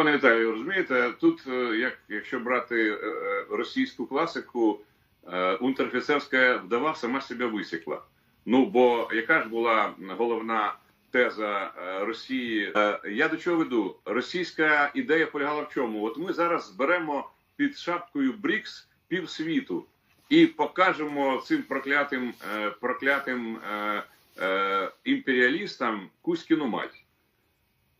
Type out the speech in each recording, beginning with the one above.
пане Віталію, розумієте, тут, е, як якщо брати е, е, російську класику, унтерофіцерська вдова сама себе висікла. Ну бо яка ж була головна теза Росії? Я до чого веду? Російська ідея полягала в чому? От ми зараз зберемо під шапкою БРІКС півсвіту і покажемо цим проклятим проклятим імперіалістам Кузькіну мать.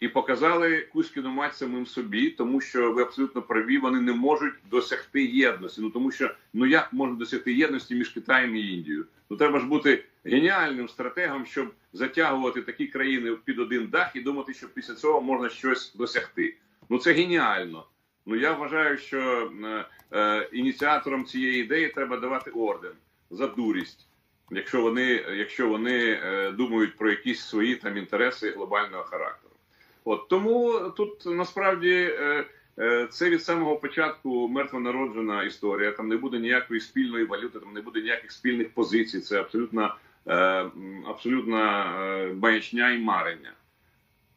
І показали Кузькіну мать самим собі, тому що ви абсолютно праві, вони не можуть досягти єдності. Ну тому що ну як можна досягти єдності між Китаєм і Індією? Ну треба ж бути геніальним стратегом, щоб затягувати такі країни під один дах і думати, що після цього можна щось досягти. Ну це геніально. Ну я вважаю, що е, е, ініціаторам цієї ідеї треба давати орден за дурість, якщо вони, якщо вони е, думають про якісь свої там інтереси глобального характеру. От тому тут насправді е, е, це від самого початку мертвонароджена історія. Там не буде ніякої спільної валюти, там не буде ніяких спільних позицій. Це абсолютно е, е, маячня і марення.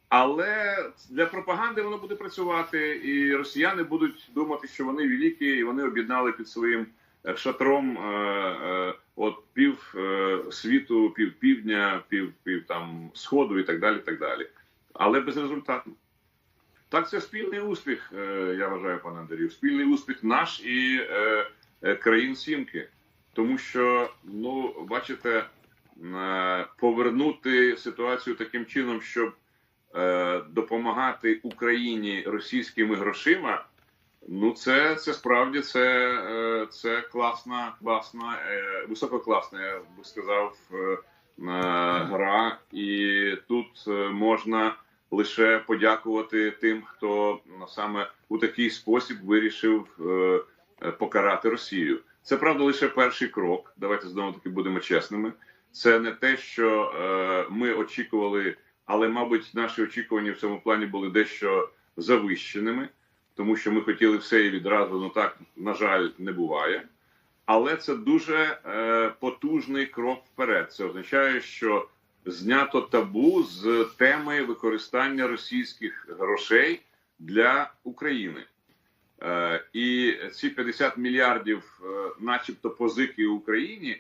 Але для пропаганди воно буде працювати, і росіяни будуть думати, що вони великі, і вони об'єднали під своїм шатром от пів світу, пів півдня, пів, пів там сходу і так далі. так далі. Але безрезультатно. Так, це спільний успіх, е, я вважаю, пане Андрію. Спільний успіх наш і е, е, країн Сімки. Тому що, ну, бачите, повернути ситуацію таким чином, щоб допомагати Україні російськими грошима. Ну, це, це справді це, це класна, класна, висококласна, я би сказав, гра. І тут можна лише подякувати тим, хто ну, саме у такий спосіб вирішив е, е, покарати Росію. Це правда лише перший крок. Давайте знову таки будемо чесними. Це не те, що е, ми очікували, але, мабуть, наші очікування в цьому плані були дещо завищеними, тому що ми хотіли все і відразу. Ну так, на жаль, не буває. Але це дуже е, потужний крок вперед. Це означає, що знято табу з теми використання російських грошей для України. Е, і ці 50 мільярдів, е, начебто, позики Україні,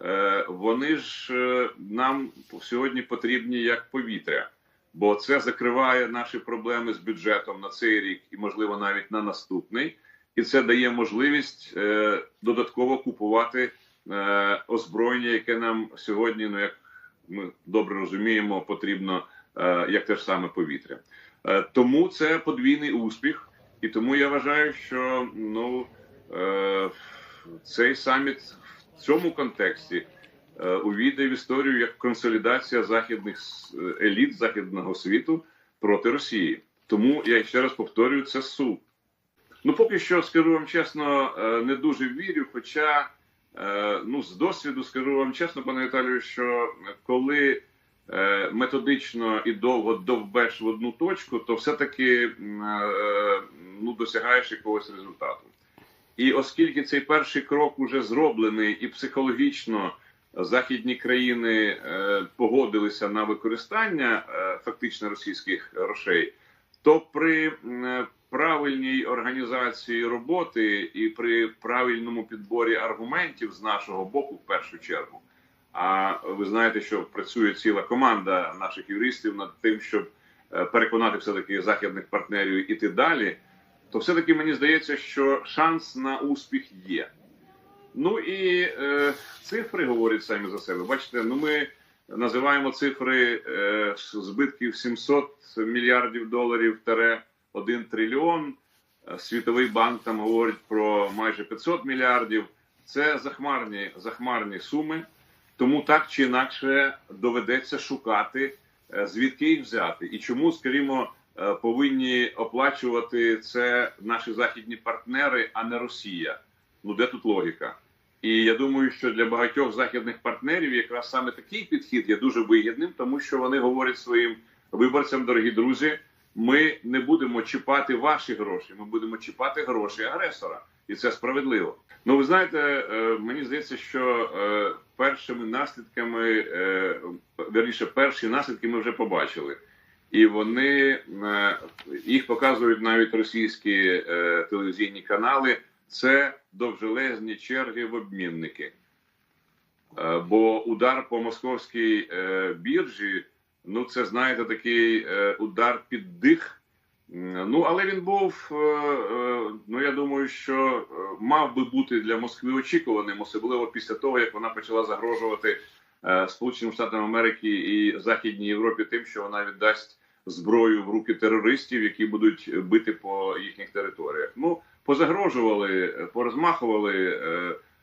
е, вони ж нам сьогодні потрібні як повітря, бо це закриває наші проблеми з бюджетом на цей рік і, можливо, навіть на наступний. І це дає можливість додатково купувати озброєння, яке нам сьогодні, ну як ми добре розуміємо, потрібно е, як те ж саме повітря. Е, тому це подвійний успіх, і тому я вважаю, що ну е, цей саміт в цьому контексті увійде в історію як консолідація західних еліт західного світу проти Росії. Тому я ще раз повторюю, це суд. Ну, поки що, скажу вам чесно, не дуже вірю. Хоча, ну, з досвіду скажу вам чесно, пане Віталію, що коли е, методично і довго довбеш в одну точку, то все-таки е, ну, досягаєш якогось результату. І оскільки цей перший крок уже зроблений, і психологічно західні країни е, погодилися на використання е, фактично російських грошей, то при правильній організації роботи і при правильному підборі аргументів з нашого боку, в першу чергу. А ви знаєте, що працює ціла команда наших юристів над тим, щоб е, переконати все таки західних партнерів іти далі, то все-таки мені здається, що шанс на успіх є. Ну і е, цифри говорять самі за себе. Бачите, ну ми називаємо цифри е, збитків 700 мільярдів доларів таре 1 трильйон. Е, Світовий банк там говорить про майже 500 мільярдів. Це захмарні, захмарні суми. Тому так чи інакше доведеться шукати, е, звідки їх взяти. І чому, скажімо, е, повинні оплачувати це наші західні партнери, а не Росія. Ну де тут логіка? І я думаю, що для багатьох західних партнерів якраз саме такий підхід є дуже вигідним, тому що вони говорять своїм виборцям, дорогі друзі, ми не будемо чіпати ваші гроші, ми будемо чіпати гроші агресора, і це справедливо. Ну ви знаєте, е, мені здається, що е, першими наслідками, е, верніше, перші наслідки ми вже побачили. і вони їх показують навіть російські телевізійні канали. Це довжелезні черги в обмінники. Бо удар по московській біржі, ну це знаєте, такий е, удар під дих. Ну, але він був, е, е, ну я думаю, що мав би бути для Москви очікуваним, особливо після того, як вона почала загрожувати Сполученим Штатам Америки і Західній Європі тим, що вона віддасть зброю в руки терористів, які будуть бити по їхніх територіях. Ну, позагрожували, порозмахували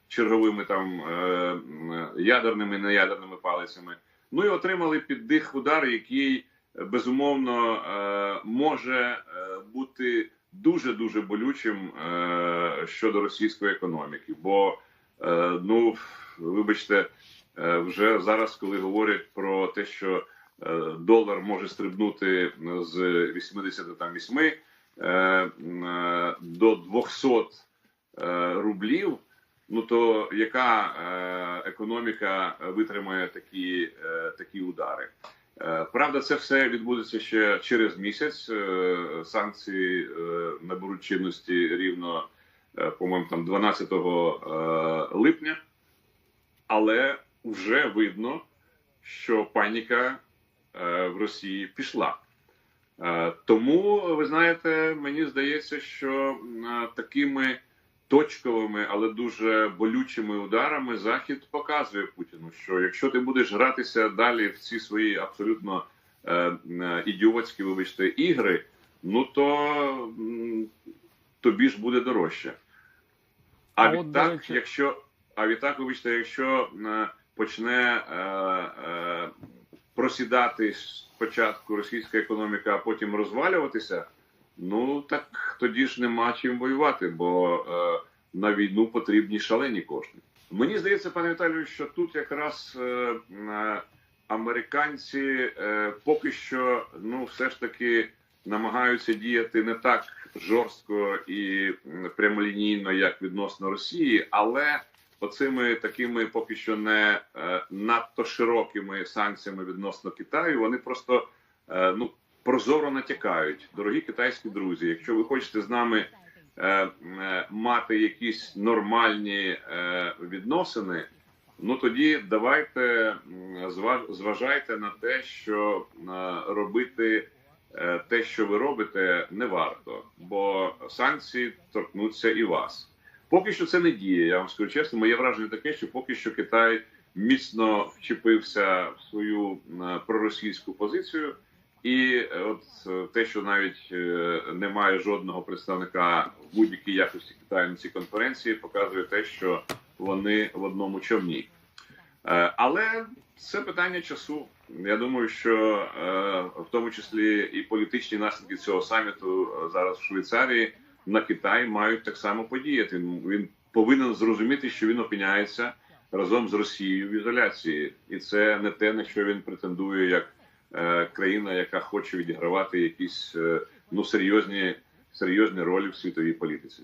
черговими там ядерними неядерними палицями. Ну і отримали під дих удар, який е, безумовно е, може е, бути дуже дуже болючим щодо російської економіки. Бо ну вибачте, вже зараз, коли говорять про те, що долар може стрибнути з 88 е, м, е, до 200 е, рублів. Ну то яка е, економіка витримає такі, е, такі удари? Е, правда, це все відбудеться ще через місяць. Санкції наберуть чинності рівно, по-моєму, там 12 е, липня, але вже видно, що паніка в Росії пішла. Тому ви знаєте, мені здається, що такими точковими, але дуже болючими ударами Захід показує Путіну, що якщо ти будеш гратися далі в ці свої абсолютно е, е, ідіотські, вибачте, ігри, ну то тобі ж буде дорожче. А, А відтак, речі- якщо а відтак, вибачте, якщо е, почне е, е, просідати спочатку російська економіка, а потім розвалюватися, ну так тоді ж нема чим воювати, бо е, на війну потрібні шалені кошти. Мені здається, пане Віталію, що тут якраз е, е, американці е, поки що ну все ж таки намагаються діяти не так жорстко і прямолінійно, як відносно Росії, але оцими такими поки що не е, надто широкими санкціями відносно Китаю, вони просто е, ну прозоро натякають. Дорогі китайські друзі, якщо ви хочете з нами е, е, мати якісь нормальні е, відносини, ну тоді давайте зважайте на те, що е, робити е, те, що ви робите, не варто, бо санкції торкнуться і вас. Поки що це не діє. Я вам скажу чесно, моє враження таке, що поки що Китай міцно вчепився в свою проросійську позицію. І е, от е, те, що навіть е, немає жодного представника в будь-якій якості Китаю на цій конференції, показує те, що вони в одному човні. Але це питання часу. Я думаю, що в тому числі і політичні наслідки цього саміту зараз в Швейцарії на Китай мають так само подіяти. Він повинен зрозуміти, що він опиняється разом з Росією в ізоляції, і це не те, на що він претендує як країна, яка хоче відігравати якісь е, ну серйозні серйозні ролі в світовій політиці.